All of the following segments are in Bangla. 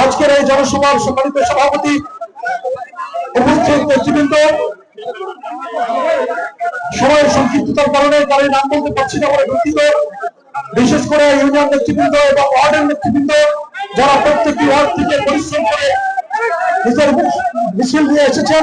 আজকের এই জনসভার সম্মানিত সভাপতি উপস্থিত সময়ের সংক্ষিপ্ততার কারণে তার নাম বলতে পারছি না বলে দুঃখিত। বিশেষ করে ইউনিয়ন নেতৃবৃন্দ এবং ওয়ার্ডের নেতৃবৃন্দ যারা প্রত্যেকটি ওয়ার্ড থেকে পরিশ্রম করে নিজের মিছিল নিয়ে এসেছেন।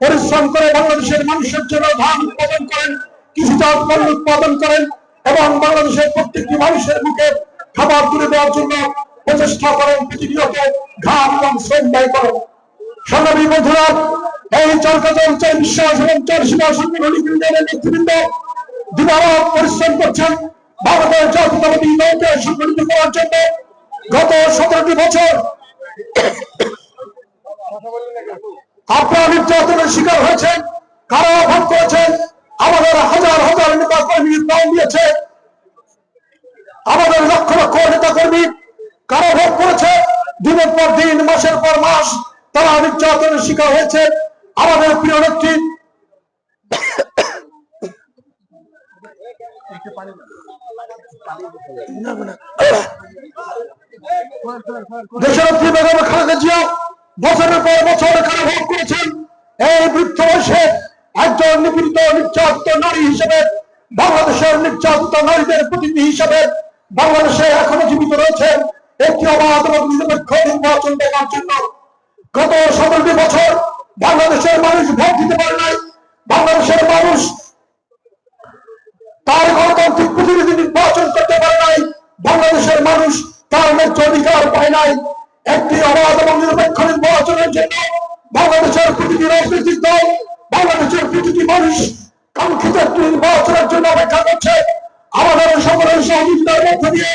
পরিশ্রম করে বাংলাদেশের মানুষের জন্য ধান উৎপাদন করেন কৃষিজাত পণ্য উৎপাদন করেন এবং বাংলাদেশের প্রত্যেকটি মানুষের মুখে খাবার তুলে দেওয়ার জন্য প্রচেষ্টা করেন প্রতিনিয়ত ঘাম এবং শ্রম ব্যয় করেন। বন্ধুরা, এই বিশ্বাস এবং নেতৃবৃন্দ পরিশ্রম করছেন বাংলাদেশ জাতীয়তাবাদী দলকে সংগঠিত করার জন্য। গত সতেরোটি বছর আপনারা নির্যাতনের শিকার হয়েছেন কারাভোগ করেছেন, আমাদের হাজার হাজার নেতা কর্মী প্রাণ দিয়েছে, আমাদের লক্ষ লক্ষ নেতা কর্মী কারাভোগ করেছে, দিনের পর দিন, মাসের পর মাস তারা নির্যাতনের শিকার হয়েছে। আমাদের প্রিয় নেত্রী, দেশনেত্রী বেগম খালেদা জিয়া বছরের পর বছর কারাভোগ করেছেন। এই বৃদ্ধ বয়সে একজন নিপীড়িত, নির্যাতিত নারী হিসেবে, বাংলাদেশের নির্যাতিত নারীদের প্রতিনিধি হিসেবে বাংলাদেশে এখনও জীবিত রয়েছেন। একটি অবাধ এবং নিরপেক্ষ নির্বাচন দেওয়ার জন্য গত সতেরোটি বছর বাংলাদেশের মানুষ ভোট দিতে পারে নাই। বাংলাদেশের মানুষ তার গণতান্ত্রিক প্রতিনিধি নির্বাচন করতে পারে নাই। বাংলাদেশের মানুষ তার ন্যায্য অধিকার পায় নাই। একটি অবাধ এবং নিরপেক্ষ নির্বাচনের জন্য বাংলাদেশের প্রতিটি রাজনৈতিক দল, বাংলাদেশের প্রতিটি মানুষ কাঙ্ক্ষিত একটি নির্বাচনের জন্য অপেক্ষা করছে। আমাদের সকলের সহযোগিতার মধ্য দিয়ে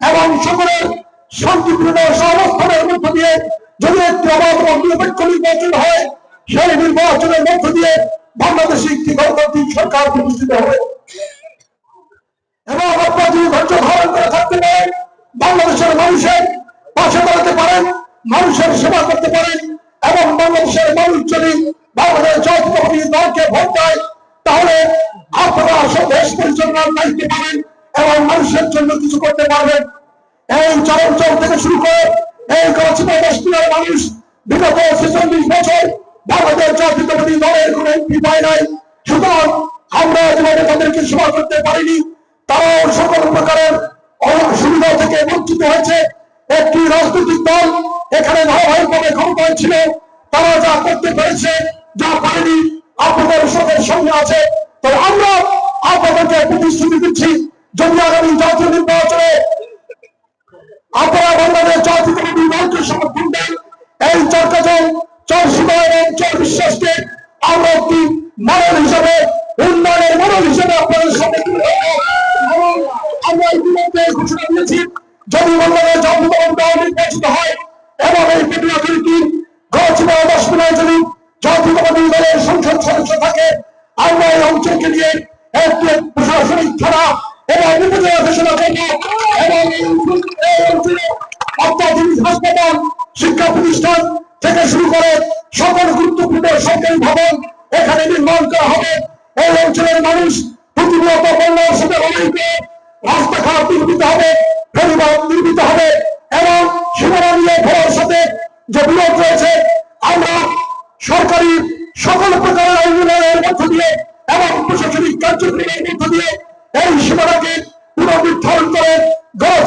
এবং সকলের শান্তিপূর্ণ সহাবস্থানের মধ্য দিয়ে যদি একটি অবাধ এবং নিরপেক্ষ নির্বাচন হয়, সেই নির্বাচনের মধ্য দিয়ে বাংলাদেশে একটি গণতান্ত্রিক সরকার প্রতিষ্ঠিত হবে। এবং আপনারা যদি ধৈর্য ধারণ মানুষের সেবা করতে পারেন এবং বাংলাদেশের মানুষ যদি বাংলাদেশ জাতীয়তাবাদী দলকে ভোট দেয়, তাহলে আপনারা দেশ পরিচালনার পাবেন এবং মানুষের জন্য কিছু করতে পারবেন। এই চরঞ্চল থেকে শুরু করে এই বস্তির মানুষ বিগত ছেচল্লিশ বছর বাংলাদেশ জাতীয়তাবাদী দলের কোন এমপি পায় নাই। সুতরাং আমরা যেভাবে তাদেরকে সেবা করতে পারিনি, তারাও সকল প্রকারের অনেক সুবিধা থেকে বঞ্চিত হয়েছে। একটি রাজনৈতিক দল এখানে ধারাবাহিকভাবে ক্ষমতায় ছিল তারা যা করতে পেরেছে, যা পারেনি, আপনাদের সকলের সঙ্গে আছে। তো আমরা আপনাদেরকে প্রতিশ্রুতি দিচ্ছি, যদি আগামী জাতীয় নির্বাচনে আপনারা বাংলাদেশ জাতীয়তাবাদী দলকে সমর্থন দেন, এই চরকাজল চর সীমা এবং চর বিশ্বাসকে আমরা একটি মডেল হিসাবে, উন্নয়নের মডেল হিসাবে আপনাদের সামনে আমরা ইতিমধ্যে ঘোষণা দিয়েছি, যদি বাংলাদেশ দল নির্বাচিত হয় এবং এই পেটুয়াখালীটি গড়চিমা দশ মিনায় যদি জাতীয়তাবাদী দলের সংসদ সদস্য থাকে, আমরা এই অঞ্চলকে নিয়ে একটি প্রশাসনিক থানা এবং উপজেলা ঘোষণা করব এবং এই অঞ্চলে অত্যাধুনিক হাসপাতাল, শিক্ষা প্রতিষ্ঠান থেকে শুরু করে সকল গুরুত্বপূর্ণ সরকারি ভবন এখানে নির্মাণ করা হবে। এই অঞ্চলের মানুষ প্রতিনিয়ত বন্যার সাথে রাস্তাঘাট নির্মিত হবে ফেরিবাদ নির্মিত হবে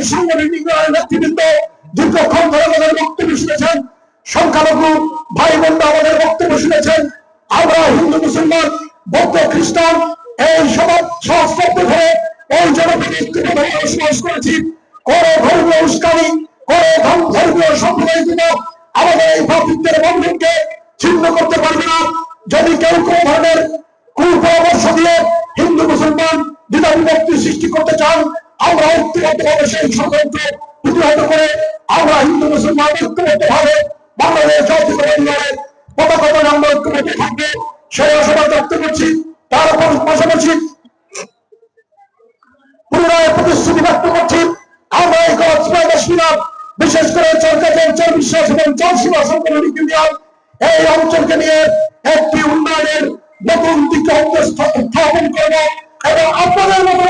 চরকাছের সাংগঠনিক নেতৃবৃন্দ দীর্ঘক্ষণ ধরে আমাদের বক্তব্য শুনেছেন, সংখ্যালঘু ভাই বোনরা আমাদের বক্তব্য শুনেছেন। আমরা হিন্দু, মুসলমান, বৌদ্ধ, খ্রিস্টান এই সমাজ সহস্রাব্দ ধরে এই জনপ্রতিষ্ঠিত ধরে করেছি। কোন ধর্মীয় উস্কানি কোন ধর্মীয় সম্প্রদায় কিন্তু আমাদের এই ভাতৃত্বের বন্ধনকে ছিন্ন করতে পারবে না। যদি কেউ কোন ধরনের কুপরামর্শ দিয়ে হিন্দু, মুসলমান দ্বিধা বিভক্তি সৃষ্টি করতে চান আমরা ঐক্যবদ্ধভাবে সেই ষড়যন্ত্র প্রতিহত করে আমরা হিন্দু, মুসলমান ঐক্যবদ্ধ ভাবে বাংলাদেশ জাতীয়তাবাদী দলের পতাকা আমরা প্রতিশ্রুতি ব্যক্ত করছি। আমরা এই বিশেষ করে সরকারের চর বিশ্বাস এবং চর সীমা এই অঞ্চলকে নিয়ে একটি উন্নয়নের নতুন দিকে উত্থাপন করব এবং আপনাদের ভিত্তিতে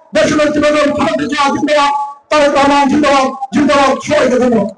দেশনেত্রী বেগম খালেদা জিয়া জিন্দাবাদ তারেক রহমান জিন্দাবাদ জিন্দাবাদ সবাইকে ধন্যবাদ।